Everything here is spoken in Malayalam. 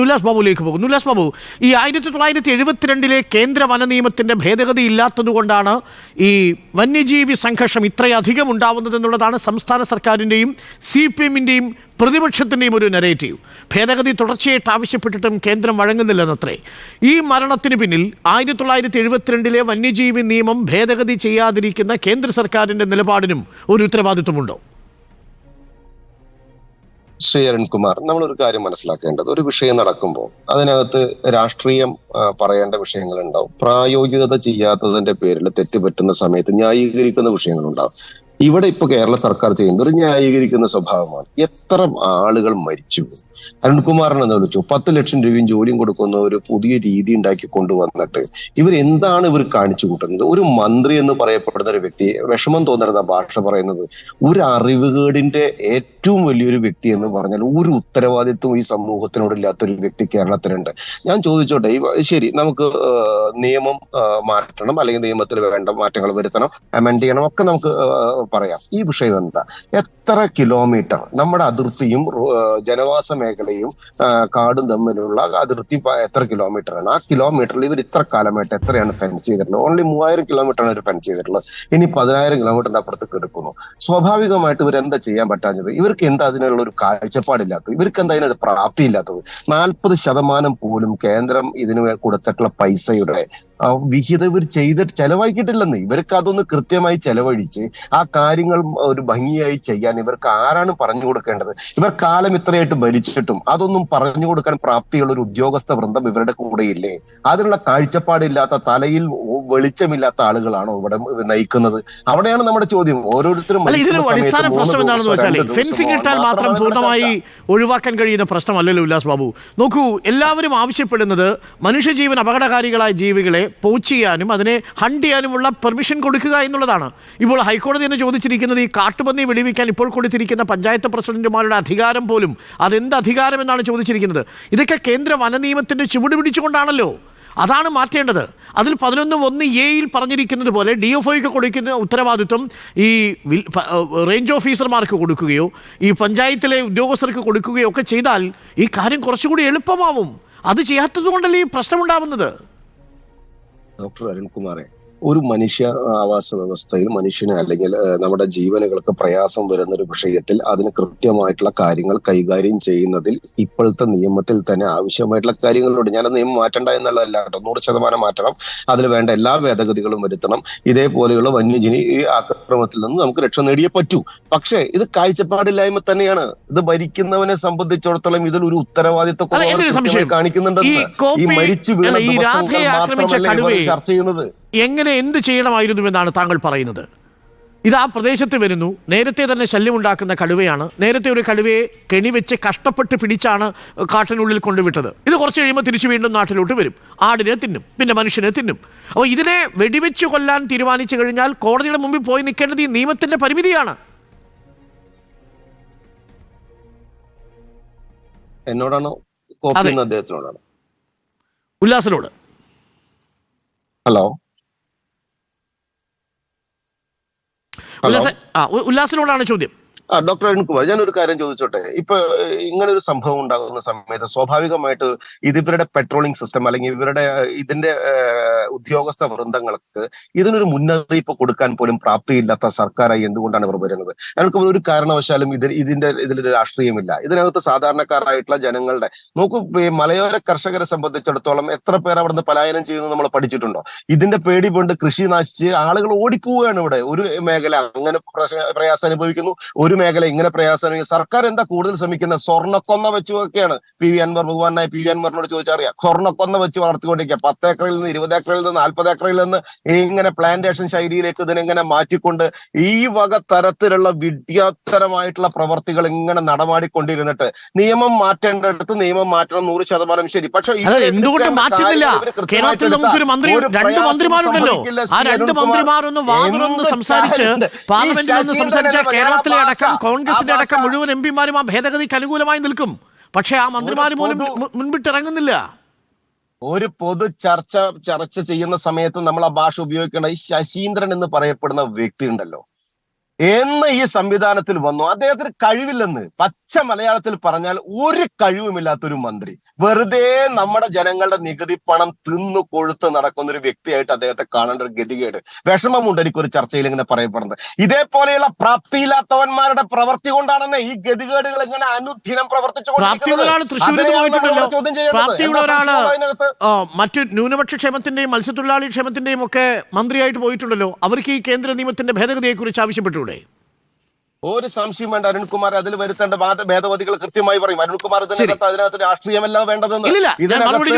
ഉല്ലാസ് ബാബുലേക്ക് പോകുന്നു ഉല്ലാസ് ബാബു ഈ ആയിരത്തി തൊള്ളായിരത്തി എഴുപത്തിരണ്ടിലെ കേന്ദ്ര വന നിയമത്തിന്റെ ഭേദഗതി ഇല്ലാത്തതുകൊണ്ടാണ് ഈ വന്യജീവി സംഘർഷം ഇത്രയധികം ഉണ്ടാവുന്നതെന്നുള്ളതാണ് സംസ്ഥാന സർക്കാരിന്റെയും സി പി എമ്മിന്റെയും പ്രതിപക്ഷത്തിന്റെയും ഒരു നെറേറ്റീവ് ഭേദഗതി തുടർച്ചയായിട്ട് ആവശ്യപ്പെട്ടിട്ടും കേന്ദ്രം വഴങ്ങുന്നില്ലെന്നത്രേ. ഈ മരണത്തിന് പിന്നിൽ ആയിരത്തി തൊള്ളായിരത്തി എഴുപത്തിരണ്ടിലെ വന്യജീവി നിയമം ഭേദഗതി ചെയ്യാതിരിക്കുന്ന കേന്ദ്ര സർക്കാരിന്റെ നിലപാടിനും ഒരു ഉത്തരവാദിത്വമുണ്ടോ? ശ്രീ അരുൺകുമാർ നമ്മളൊരു കാര്യം മനസ്സിലാക്കേണ്ടത്. ഒരു വിഷയം നടക്കുമ്പോൾ അതിനകത്ത് രാഷ്ട്രീയം പറയേണ്ട വിഷയങ്ങൾ ഉണ്ടാവും പ്രായോഗികത ചെയ്യാത്തതിന്റെ പേരിൽ തെറ്റുപറ്റുന്ന സമയത്ത് ന്യായീകരിക്കുന്ന വിഷയങ്ങളുണ്ടാവും. ഇവിടെ ഇപ്പൊ കേരള സർക്കാർ ചെയ്യുന്നത് ഒരു ന്യായീകരിക്കുന്ന സ്വഭാവമാണ്. എത്ര ആളുകൾ മരിച്ചു? അരുൺകുമാറിനെ എന്താ വിളിച്ചു? പത്ത് ലക്ഷം രൂപയും ജോലിയും കൊടുക്കുന്ന ഒരു പുതിയ രീതി ഉണ്ടാക്കി കൊണ്ടുവന്നിട്ട് ഇവർ എന്താണ് ഇവർ കാണിച്ചു കൂട്ടുന്നത്? ഒരു മന്ത്രി എന്ന് പറയപ്പെടുന്ന ഒരു വ്യക്തി വിഷമം തോന്നരുന്ന ഭാഷ പറയുന്നത്. ഒരു അറിവുകേടിന്റെ ഏറ്റവും വലിയൊരു വ്യക്തി എന്ന് പറഞ്ഞാൽ ഒരു ഉത്തരവാദിത്വം ഈ സമൂഹത്തിനോട് ഇല്ലാത്തൊരു വ്യക്തി കേരളത്തിലുണ്ട്. ഞാൻ ചോദിച്ചോട്ടെ ശരി നമുക്ക് നിയമം മാറ്റണം അല്ലെങ്കിൽ നിയമത്തിൽ വേണ്ട മാറ്റങ്ങൾ വരുത്തണം അമെൻഡ് ചെയ്യണം ഒക്കെ നമുക്ക് പറയാം. ഈ വിഷയം എന്താ? എത്ര കിലോമീറ്റർ നമ്മുടെ അതിർത്തിയും ജനവാസ മേഖലയും കാടും തമ്മിലുള്ള അതിർത്തി എത്ര കിലോമീറ്റർ ആണ്? ആ കിലോമീറ്ററിൽ ഇവർ ഇത്ര കാലമായിട്ട് എത്രയാണ് ഫെൻസ് ചെയ്തിട്ടുള്ളത്? ഓൺലി മൂവായിരം കിലോമീറ്റർ ആണ് ഇവർ ഫെൻസ് ചെയ്തിട്ടുള്ളത്. ഇനി പതിനായിരം കിലോമീറ്ററിന്റെ അപ്പുറത്തേക്ക് എടുക്കുന്നു സ്വാഭാവികമായിട്ട് ഇവർ എന്താ ചെയ്യാൻ പറ്റാഞ്ഞത്? ഇവർക്ക് എന്താ അതിനുള്ള ഒരു കാഴ്ചപ്പാടില്ലാത്തത്? ഇവർക്ക് എന്താ അതിനത് പ്രാപ്തിയില്ലാത്തത്? നാൽപ്പത് ശതമാനം പോലും കേന്ദ്രം ഇതിന് കൊടുത്തിട്ടുള്ള പൈസയുടെ വിഹിതം ഇവർ ചെയ്തിട്ട് ചെലവഴിക്കിട്ടില്ലെന്ന് ഇവർക്ക് അതൊന്ന് കൃത്യമായി ചെലവഴിച്ച് ആ കാര്യങ്ങൾ ഒരു ഭംഗിയായി ചെയ്യാൻ ഇവർക്ക് ആരാണ് പറഞ്ഞു കൊടുക്കേണ്ടത്? ഇവർ കാലം ഇത്രയായിട്ട് ഭരിച്ചിട്ടും അതൊന്നും പറഞ്ഞു കൊടുക്കാൻ പ്രാപ്തിയുള്ള ഒരു ഉദ്യോഗസ്ഥ വൃന്ദം ഇവരുടെ കൂടെ ഇല്ലേ? അതിനുള്ള കാഴ്ചപ്പാടില്ലാത്ത തലയിൽ വെളിച്ചമില്ലാത്ത ആളുകളാണോ ഇവിടെ നയിക്കുന്നത്? അവിടെയാണ് നമ്മുടെ ചോദ്യം. ഓരോരുത്തരും അടിസ്ഥാന പ്രശ്നം എന്താണെന്ന് വെച്ചാൽ ഫെൻസിംഗ് ഇട്ടാൽ മാത്രം പൂർണമായി ഒഴിവാക്കാൻ കഴിയുന്ന പ്രശ്നമല്ലല്ലോ ഉല്ലാസ് ബാബു. നോക്കൂ എല്ലാവരും ആവശ്യപ്പെടുന്നത് മനുഷ്യജീവൻ അപകടകാരികളായ ജീവികളെ പോച്ച് ചെയ്യാനും അതിനെ ഹണ്ട് ചെയ്യാനുമുള്ള പെർമിഷൻ കൊടുക്കുക എന്നുള്ളതാണ്. ഇപ്പോൾ ഹൈക്കോടതി തന്നെ ചോദിച്ചിരിക്കുന്നത് ഈ കാട്ടുപന്നി വെടിവെക്കാൻ ഇപ്പോൾ കൊടുത്തിരിക്കുന്ന പഞ്ചായത്ത് പ്രസിഡന്റുമാരുടെ അധികാരം പോലും അതെന്ത് അധികാരം എന്നാണ് ചോദിച്ചിരിക്കുന്നത്. ഇതൊക്കെ കേന്ദ്ര വന നിയമത്തിന്റെ ചുവട് പിടിച്ചുകൊണ്ടാണല്ലോ. അതാണ് മാറ്റേണ്ടത്. അതിൽ പതിനൊന്ന് ഒന്ന് എയിൽ പറഞ്ഞിരിക്കുന്നത് പോലെ ഡി എഫ് ഒക്കെ കൊടുക്കുന്ന ഉത്തരവാദിത്വം ഈ റേഞ്ച് ഓഫീസർമാർക്ക് കൊടുക്കുകയോ ഈ പഞ്ചായത്തിലെ ഉദ്യോഗസ്ഥർക്ക് കൊടുക്കുകയോ ഒക്കെ ചെയ്താൽ ഈ കാര്യം കുറച്ചുകൂടി എളുപ്പമാവും. അത് ചെയ്യാത്തത് കൊണ്ടല്ലേ ഈ പ്രശ്നമുണ്ടാവുന്നത്? ഡോക്ടർ അരുൺകുമാറെ. ഒരു മനുഷ്യ ആവാസ വ്യവസ്ഥയിൽ മനുഷ്യന് അല്ലെങ്കിൽ നമ്മുടെ ജീവനുകൾക്ക് പ്രയാസം വരുന്ന ഒരു വിഷയത്തിൽ അതിന് കൃത്യമായിട്ടുള്ള കാര്യങ്ങൾ കൈകാര്യം ചെയ്യുന്നതിൽ ഇപ്പോഴത്തെ നിയമത്തിൽ തന്നെ ആവശ്യമായിട്ടുള്ള കാര്യങ്ങളുണ്ട്. ഞാൻ നിയമം മാറ്റണ്ട എന്നുള്ളതല്ല കേട്ടോ. നൂറ് ശതമാനം മാറ്റണം. അതിൽ വേണ്ട എല്ലാ ഭേദഗതികളും വരുത്തണം. ഇതേപോലെയുള്ള വന്യജീവി ഈ ആക്രമണത്തിൽ നിന്ന് നമുക്ക് രക്ഷ നേടിയേ പറ്റൂ. പക്ഷേ ഇത് കാഴ്ചപ്പാടില്ലായ്മ തന്നെയാണ്. ഇത് ഭരിക്കുന്നവനെ സംബന്ധിച്ചിടത്തോളം ഇതിൽ ഒരു ഉത്തരവാദിത്വ കാണിക്കുന്നുണ്ടെന്ന്. ഈ മരിച്ചു വീണ ദിവസങ്ങൾ മാത്രമല്ല ചർച്ച ചെയ്യുന്നത്? എങ്ങനെ എന്ത് ചെയ്യണമായിരുന്നുവെന്നാണ് താങ്കൾ പറയുന്നത്. ഇത് ആ പ്രദേശത്ത് വരുന്നു. നേരത്തെ തന്നെ ശല്യമുണ്ടാക്കുന്ന കടുവയാണ്. നേരത്തെ ഒരു കടുവയെ കെണിവെച്ച് കഷ്ടപ്പെട്ട് പിടിച്ചാണ് കാട്ടിനുള്ളിൽ കൊണ്ടുവിട്ടത്. ഇത് കുറച്ച് കഴിയുമ്പോൾ തിരിച്ചു വീണ്ടും നാട്ടിലോട്ട് വരും. ആടിനെ തിന്നും പിന്നെ മനുഷ്യനെ തിന്നും. അപ്പോൾ ഇതിനെ വെടിവെച്ച് കൊല്ലാൻ തീരുമാനിച്ചു കഴിഞ്ഞാൽ കോടതിയുടെ മുമ്പിൽ പോയി നിൽക്കേണ്ടത് ഈ നിയമത്തിന്റെ പരിമിതിയാണ്. എന്നോടാണോ അദ്ദേഹത്തിനോടാണ്? ഉല്ലാസിനോട്. ഹലോ ഹലോ ഉല്ലാസ ആ ഉ- ഉല്ലാസിനോടാണ് ചോദ്യം. ഡോക്ടർ അരുൺകുമാർ ഞാൻ ഒരു കാര്യം ചോദിച്ചോട്ടെ? ഇപ്പൊ ഇങ്ങനെ ഒരു സംഭവം ഉണ്ടാകുന്ന സമയത്ത് സ്വാഭാവികമായിട്ട് ഇത് ഇവരുടെ പെട്രോളിംഗ് സിസ്റ്റം അല്ലെങ്കിൽ ഇവരുടെ ഇതിന്റെ ഉദ്യോഗസ്ഥ വൃന്ദങ്ങൾക്ക് ഇതിനൊരു മുന്നറിയിപ്പ് കൊടുക്കാൻ പോലും പ്രാപ്തിയില്ലാത്ത സർക്കാരായി എന്തുകൊണ്ടാണ് ഇവർ വരുന്നത്? ഞങ്ങൾക്ക് ഒരു കാരണവശാലും ഇത് ഇതിന്റെ ഇതിലൊരു രാഷ്ട്രീയമില്ല. ഇതിനകത്ത് സാധാരണക്കാരായിട്ടുള്ള ജനങ്ങളുടെ നോക്കൂ മലയോര കർഷകരെ സംബന്ധിച്ചിടത്തോളം എത്ര പേർ അവിടുന്ന് പലായനം ചെയ്യുന്നത് നമ്മൾ പഠിച്ചിട്ടുണ്ടോ? ഇതിന്റെ പേടി കൊണ്ട് കൃഷി നശിച്ച് ആളുകൾ ഓടിപ്പോവുകയാണ് ഇവിടെ. ഒരു മേഖല അങ്ങനെ പ്രയാസം അനുഭവിക്കുന്നു. ഒരു മേഖല ഇങ്ങനെ പ്രയാസം അനുഭവിക്കുന്നു സർക്കാർ എന്താ കൂടുതൽ ശ്രമിക്കുന്നത്? സ്വർണക്കൊന്ന വെച്ചുമൊക്കെയാണ് പി വി അൻവർ ഭഗവാനായി പി വി അൻവറിനോട് ചോദിച്ചറിയാം സ്വർണക്കൊന്ന വെച്ച് വളർത്തിക്കൊണ്ടിരിക്കുക പത്ത് ഏക്കറിൽ നിന്ന് ഇരുപത് ഏക്കറിൽ നിന്ന് നാൽപ്പത് ഏക്കറിൽ നിന്ന് ഇങ്ങനെ പ്ലാന്റേഷൻ ശൈലിയിലേക്ക് ഇതിനെങ്ങനെ മാറ്റിക്കൊണ്ട് ഈ വക തരത്തിലുള്ള വിദ്യാത്തരമായിട്ടുള്ള പ്രവർത്തികൾ ഇങ്ങനെ നടമാടിക്കൊണ്ടിരുന്നിട്ട് നിയമം മാറ്റേണ്ടടുത്ത് നിയമം മാറ്റണം നൂറ് ശതമാനം ശരി. പക്ഷെ എന്തുകൊണ്ട് മാറ്റുന്നില്ല. കേരളത്തിൽ നമുക്കൊരു മന്ത്രി രണ്ട് മന്ത്രിമാരുണ്ടല്ലോ. ആ രണ്ട് സംസാരിച്ച് പാർലമെന്റിൽ സംസാരിച്ച കേരളത്തിലെ അടക്കം കോൺഗ്രസിന്റെ അടക്കം മുഴുവൻ എം പിമാരും ആ ഭേദഗതിക്ക് അനുകൂലമായി നിൽക്കും. പക്ഷേ ആ മന്ത്രിമാർ പോലും മുൻപിട്ടിറങ്ങുന്നില്ല. ഒരു പൊതു ചർച്ച ചർച്ച ചെയ്യുന്ന സമയത്ത് നമ്മൾ ആ ഭാഷ ഉപയോഗിക്കേണ്ട ഈ ശശീന്ദ്രൻ എന്ന് പറയപ്പെടുന്ന വ്യക്തി ഉണ്ടല്ലോ. എന്ന് ഈ സംവിധാനത്തിൽ വന്നു. അദ്ദേഹത്തിന് കഴിവില്ലെന്ന്. പച്ച മലയാളത്തിൽ പറഞ്ഞാൽ ഒരു കഴിവുമില്ലാത്തൊരു മന്ത്രി. വെറുതെ നമ്മുടെ ജനങ്ങളുടെ നികുതി പണം തിന്നു കൊഴുത്ത് നടക്കുന്ന ഒരു വ്യക്തിയായിട്ട് അദ്ദേഹത്തെ കാണേണ്ട ഒരു ഗതികേട്. വിഷമമുണ്ട് എനിക്കൊരു ചർച്ചയിൽ ഇങ്ങനെ പറയപ്പെടുന്നത്. ഇതേപോലെയുള്ള പ്രാപ്തിയില്ലാത്തവന്മാരുടെ പ്രവൃത്തി കൊണ്ടാണെന്ന് ഈ ഗതികേടുകൾ ഇങ്ങനെ അനുദിനം പ്രവർത്തിച്ചുകൊണ്ടിരിക്കുന്നത്. മറ്റു ന്യൂനപക്ഷ ക്ഷേമത്തിന്റെയും മത്സ്യത്തൊഴിലാളി ക്ഷേമത്തിന്റെയും ഒക്കെ മന്ത്രിയായിട്ട് പോയിട്ടുണ്ടല്ലോ. അവർക്ക് ഈ കേന്ദ്ര നിയമത്തിന്റെ ഭേദഗതിയെ കുറിച്ച് ആവശ്യപ്പെട്ടൂടെ ഒരു സംശയം വേണ്ട. അരുൺകുമാർ അതിൽ വരുത്തേണ്ട വാദ- ഭേദഗതികൾ കൃത്യമായി പറയും. അരുൺകുമാർ ഇതിനകത്ത് അതിനകത്ത് രാഷ്ട്രീയമല്ല വേണ്ടതെന്ന്. ഡോക്ടർ ഞാൻ ഡോക്ടർ മറുപടി